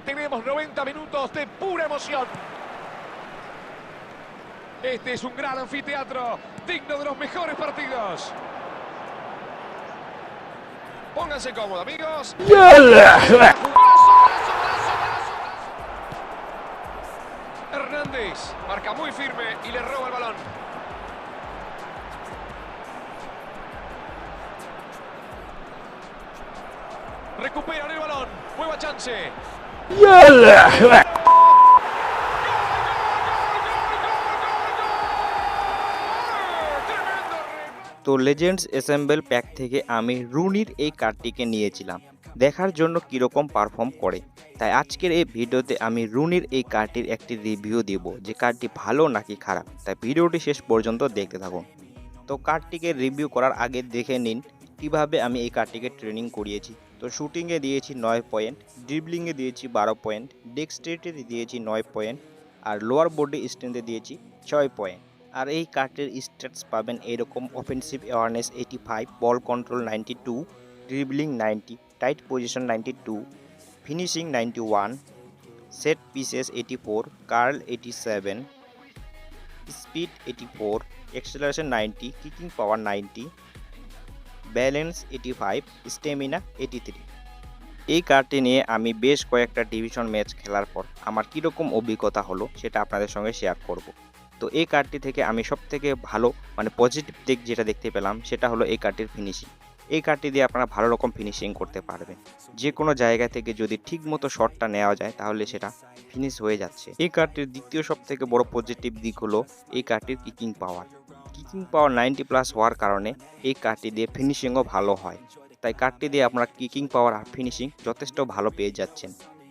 Tenemos 90 minutos de pura emoción. Este es un gran anfiteatro, digno de los mejores partidos. Pónganse cómodos, amigos. Hernández marca muy firme y le roba el balón. Recuperan el balón. তো legends assemble pack থেকে আমি রুনির এই কার্ডটিকে নিয়েছিলাম। দেখার জন্য কীরকম perform করে। তাই আজকের এই ভিডিওতে আমি রুনির এই কার্ডটির একটি রিভিউ দেব, যে কার্ডটি ভালো নাকি খারাপ। তাই ভিডিওটি শেষ পর্যন্ত দেখতে থাকুন। তো কার্ডটিকে রিভিউ করার আগে দেখে নিন, কীভাবে আমি এই কার্ডটিকে ট্রেনিং করিয়েছি। তো শুটিংয়ে দিয়েছি নয় পয়েন্ট, ড্রিবলিংয়ে দিয়েছি বারো পয়েন্ট ডেক্সট্রিটিতে দিয়েছি নয় পয়েন্ট, আর লোয়ার বডি স্ট্রেন্থে দিয়েছি ছয় পয়েন্ট। আর এই কার্ডের স্ট্যাটস পাবেন এরকম offensive awareness eighty five ball control ninety two dribbling ninety tight possession ninety two finishing ninety one set pieces eighty four curl eighty seven speed eighty four acceleration ninety kicking power ninety balance eighty five stamina eighty three এই কার্ডটি নিয়ে আমি বেশ কয়েকটা division match খেলার পর আমার কীরকম অভিজ্ঞতা হলো সেটা আপনাদের সঙ্গে শেয়ার করব। তো এই কার্ডটি থেকে আমি সব থেকে ভালো মানে পজিটিভ দিক যেটা দেখতে পেলাম সেটা হলো এই কার্ডটির ফিনিশিং এই কার্ডটি দিয়ে আপনারা ভালো রকম ফিনিশিং করতে পারবেন। যে কোনো জায়গা থেকে যদি ঠিক মতো শটটা নেওয়া যায় তাহলে সেটা ফিনিশ হয়ে যাচ্ছে। এই কার্ডটির দ্বিতীয় সব থেকে বড় পজিটিভ দিক হলো এই কার্ডটির kicking power kicking power ninety plus হওয়ার কারণে এই কার্ডটি দিয়ে ফিনিশিংও ভালো হয়। তাই কার্ডটি দিয়ে আপনারা কিকিং পাওয়ার আর ফিনিশিং যথেষ্ট ভালো পেয়ে যাচ্ছেন।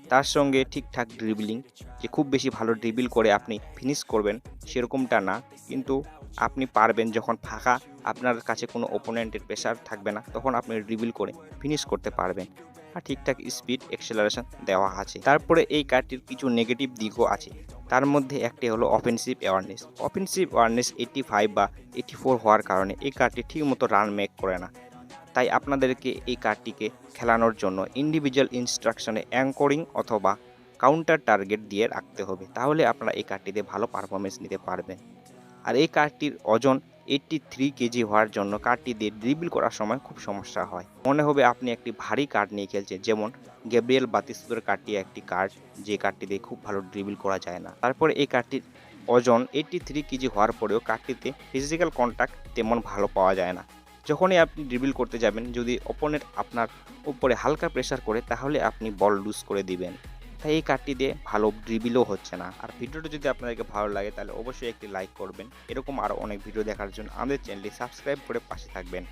তার সঙ্গে ঠিকঠাক ড্রিবলিং যে খুব বেশি ভালো ড্রিবিল করে আপনি ফিনিশ করবেন সেরকমটা না। কিন্তু আপনি পারবেন যখন ফাঁকা আপনার কাছে কোনো ওপোনেন্টের প্রেশার থাকবে না, তখন আপনি ড্রিবিল করে ফিনিশ করতে পারবেন। আর ঠিকঠাক স্পিড এক্সেলারেশন দেওয়া আছে। তারপরে এই কার্ডটির কিছু নেগেটিভ দিকও আছে। তার মধ্যে একটি হলো offensive awareness offensive awareness eighty five বা এইটি ফোর হওয়ার কারণে এই কার্ডটি ঠিকমতো রান মেক করে না। তাই আপনাদেরকে এই কার্ডটিকে খেলানোর জন্য ইন্ডিভিজুয়াল ইনস্ট্রাকশনে অ্যাঙ্করিং অথবা কাউন্টার টার্গেট দিয়ে রাখতে হবে। তাহলে আপনারা এই কার্ডটিতে ভালো পারফরমেন্স নিতে পারবেন। আর এই কার্ডটির ওজন এইটটি থ্রি কেজি হওয়ার জন্য কার্ডটি দিয়ে ড্রিবিল করার সময় খুব সমস্যা হয়। মনে হবে আপনি একটি ভারী কার্ড নিয়ে খেলছেন, যেমন গ্যাব্রিয়েল বাতিস্তুর কার্ডটি একটি কার্ড যে কার্ডটি দিয়ে খুব ভালো ড্রিবিল করা যায় না। তারপরে এই কার্ডটির ওজন এইটটি থ্রি কেজি হওয়ার পরেও কার্ডটিতে ফিজিক্যাল কন্ট্যাক্ট তেমন ভালো পাওয়া যায় না। যখনই আপনি ড্রিবিল করতে যাবেন, যদি অপোনেন্ট আপনার উপরে হালকা প্রেশার করে, তাহলে আপনি বল লুজ করে দিবেন। এই কার্ডটি দিয়ে ভালো ড্রিবিলও হচ্ছে না। আর ভিডিওটি যদি আপনাদেরকে ভালো লাগে, তাহলে অবশ্যই একটি লাইক করবেন। এরকম আরও অনেক ভিডিও দেখার জন্য আমাদের চ্যানেলটি সাবস্ক্রাইব করে পাশে থাকবেন।